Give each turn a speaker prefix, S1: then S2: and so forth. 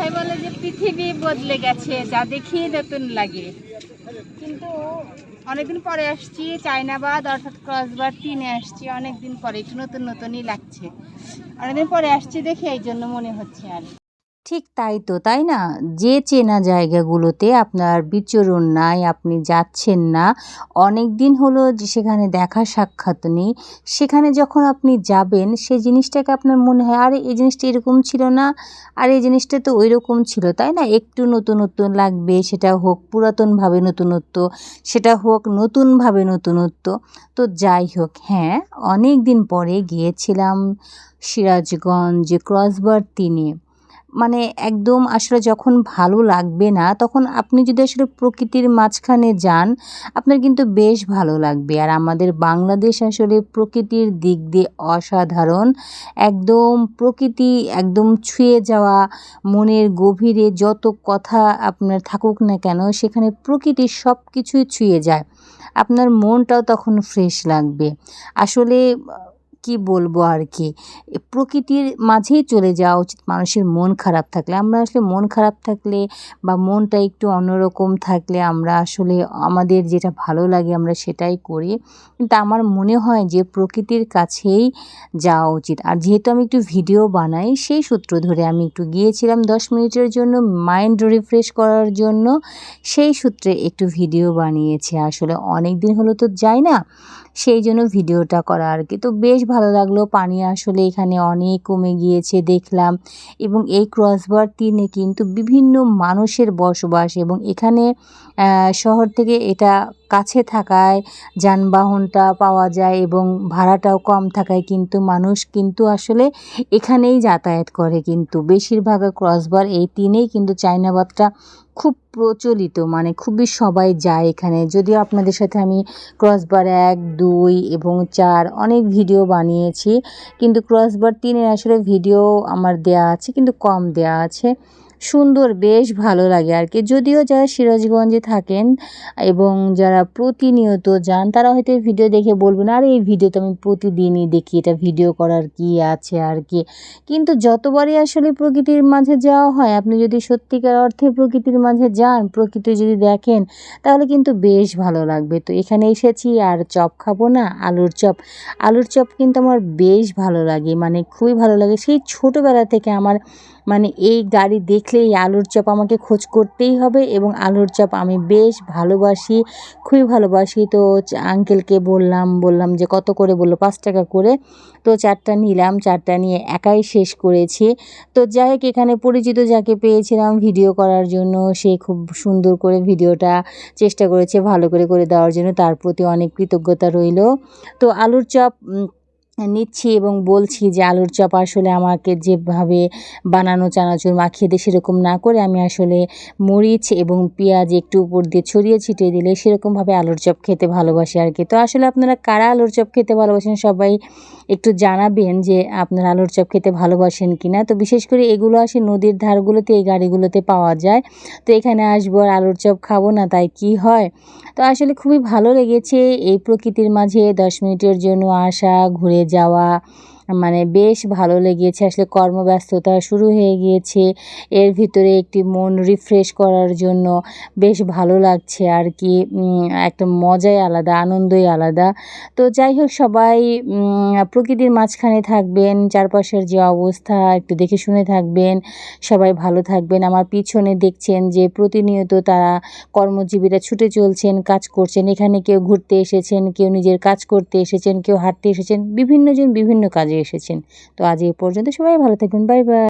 S1: কথাই বলে যে পৃথিবী বদলে গেছে, যা দেখি নতুন লাগে। কিন্তু অনেকদিন পরে আসছি চাইনাবাদ অর্থাৎ ক্রসবার তিনে আসছি, অনেকদিন পরে একটু নতুন নতুনই লাগছে। অনেকদিন পরে আসছি দেখে এই জন্য মনে হচ্ছে আর
S2: ঠিক তাই তো, তাই না? যে চেনা জায়গাগুলোতে আপনার বিচরণ নাই, আপনি যাচ্ছেন না, অনেক দিন হলো যে সেখানে দেখা সাক্ষাৎ নেই, সেখানে যখন আপনি যাবেন সেই জিনিসটাকে আপনার মনে হয়, আরে, এই জিনিসটা এরকম ছিল না, আর এই জিনিসটা তো ওই রকম ছিল। তাই না? একটু নতুনত্ব লাগবে, সেটা হোক পুরাতনভাবে নতুনত্ব, সেটা হোক নতুনভাবে নতুনত্ব। তো যাই হোক হ্যাঁ অনেক দিন পরে গিয়েছিলাম সিরাজগঞ্জ ক্রসবার তিনে। মানে একদম আসলে যখন ভালো লাগবে না, তখন আপনি যদি আসলে প্রকৃতির মাঝখানে যান, আপনার কিন্তু বেশ ভালো লাগবে। আর আমাদের বাংলাদেশ আসলে প্রকৃতির দিক দিয়ে অসাধারণ। একদম প্রকৃতি একদম ছুঁয়ে যাওয়া, মনের গভীরে যত কথা আপনার থাকুক না কেন, সেখানে প্রকৃতির সব কিছুই ছুঁয়ে যায়। আপনার মনটাও তখন ফ্রেশ লাগবে। আসলে কি বলব আর কি? প্রকৃতির মাঝেই চলে যাওয়া উচিত। মানুষের মন খারাপ থাকলে, আমরা আসলে মন খারাপ থাকলে বা মনটা একটু অন্যরকম থাকলে আমরা আসলে আমাদের যেটা ভালো লাগে আমরা সেটাই করি। কিন্তু আমার মনে হয় যে প্রকৃতির কাছেই যাওয়া উচিত। আর যেহেতু আমি একটু ভিডিও বানাই, সেই সূত্র ধরে আমি একটু গিয়েছিলাম দশ মিনিটের জন্য মাইন্ড রিফ্রেশ করার জন্য, সেই সূত্রে একটু ভিডিও বানিয়েছি। আসলে অনেক দিন হলো তো যাই না, সেই জন্য ভিডিওটা করা আর কি। তো বেশ ভালো লাগল। পানি আসলে এখানে অনেক কমে গিয়েছে দেখলাম। এবং এই ক্রসবার তিনে কিন্তু বিভিন্ন মানুষের বসবাস এবং এখানে শহর থেকে এটা কাছে থাকায় যানবাহনটা পাওয়া যায় এবং ভাড়াটাও কম থাকায় কিন্তু মানুষ কিন্তু আসলে এখানেই যাতায়াত করে কিন্তু। বেশিরভাগ ক্রসবার এই তিনেই কিন্তু চায়নাবাদটা খুব প্রচলিত মানে খুবই সবাই যায় এখানে। যদিও আপনাদের সাথে আমি ক্রসবার এক, দুই এবং চার অনেক ভিডিও বানিয়েছি, কিন্তু ক্রসবার তিনের আসলে ভিডিও আমার দেয়া আছে, কিন্তু কম দেয়া আছে। সুন্দর, বেশ ভালো লাগে আর কি। যদিও যারা সিরাজগঞ্জে থাকেন এবং যারা প্রতিনিয়ত যান, তারা হয়তো ভিডিও দেখে বলবেন, আর, এই ভিডিও তো আমি প্রতিদিনই দেখি, এটা ভিডিও করার কি আছে আর কি? কিন্তু যতবারই আসলে প্রকৃতির মাঝে যাওয়া হয়, আপনি যদি সত্যিকার অর্থে প্রকৃতির মাঝে যান, প্রকৃতি যদি দেখেন, তাহলে কিন্তু বেশ ভালো লাগবে। তো এখানে এসেছি আর চপ খাব না, আলুর চপ। আলুর চপ কিন্তু আমার বেশ ভালো লাগে মানে খুবই ভালো লাগে। সেই ছোটোবেলা থেকে আমার মানে এই গাড়ি দেখলেই আলুর চপ আমাকে খোঁজ করতেই হবে এবং আলুর চপ আমি বেশ ভালোবাসি, খুবই ভালোবাসি। তো আঙ্কেলকে বললাম বললাম যে কত করে? বলল, পাঁচ টাকা করে। তো চারটা নিলাম, চারটা নিয়ে একাই শেষ করেছি। তো যাই হোক, এখানে পরিচিত যাকে পেয়েছিলাম ভিডিও করার জন্য, সে খুব সুন্দর করে ভিডিওটা চেষ্টা করেছে ভালো করে করে দেওয়ার জন্য। তার প্রতি অনেক কৃতজ্ঞতা রইল। তো আলুর চপ নিচ্ছি এবং বলছি যে আলুর চপ আসলে আমাকে যেভাবে বানানো, চানাচুর মাখিয়ে দিয়ে সেরকম না করে আমি আসলে মরিচ এবং পেঁয়াজ একটু উপর দিয়ে ছড়িয়ে ছিটিয়ে দিলে সেরকমভাবে আলুর চপ খেতে ভালোবাসি আর কি। তো আসলে আপনারা কারা আলুর চপ খেতে ভালোবাসেন সবাই একটু জানাবেন যে আপনারা আলুর চপ খেতে ভালোবাসেন কি না তো বিশেষ করে এগুলো আসে নদীর ধারগুলোতে, এই গাড়িগুলোতে পাওয়া যায়। তো এখানে আসব আর আলুর চপ খাব না, তাই কি হয়? তো আসলে খুবই ভালো লেগেছে এই প্রকৃতির মাঝে, দশ মিনিটের জন্য আসা, ঘুরে যাওয়া মানে বেশ ভালো লেগেছে। আসলে কর্মব্যস্ততা শুরু হয়ে গিয়েছে। এর ভিতরে একটি মন রিফ্রেশ করার জন্য বেশ ভালো লাগছে আর কি। একটা মজাই আলাদা, আনন্দই আলাদা। তো যাই হোক, সবাই প্রকৃতির মাঝখানে থাকবেন, চারপাশের যে অবস্থা একটু দেখে শুনে থাকবেন। সবাই ভালো থাকবেন। আমার পিছনে দেখছেন যে প্রতিনিয়ত তারা কর্মজীবীরা ছুটে চলছেন, কাজ করছেন। এখানে কেউ ঘুরতে এসেছেন, কেউ নিজের কাজ করতে এসেছেন, কেউ হাঁটতে এসেছেন। বিভিন্নজন বিভিন্ন কাজে এসেছেন। তো আজ এই পর্যন্ত সবাই ভালো থাকবেন। Bye bye.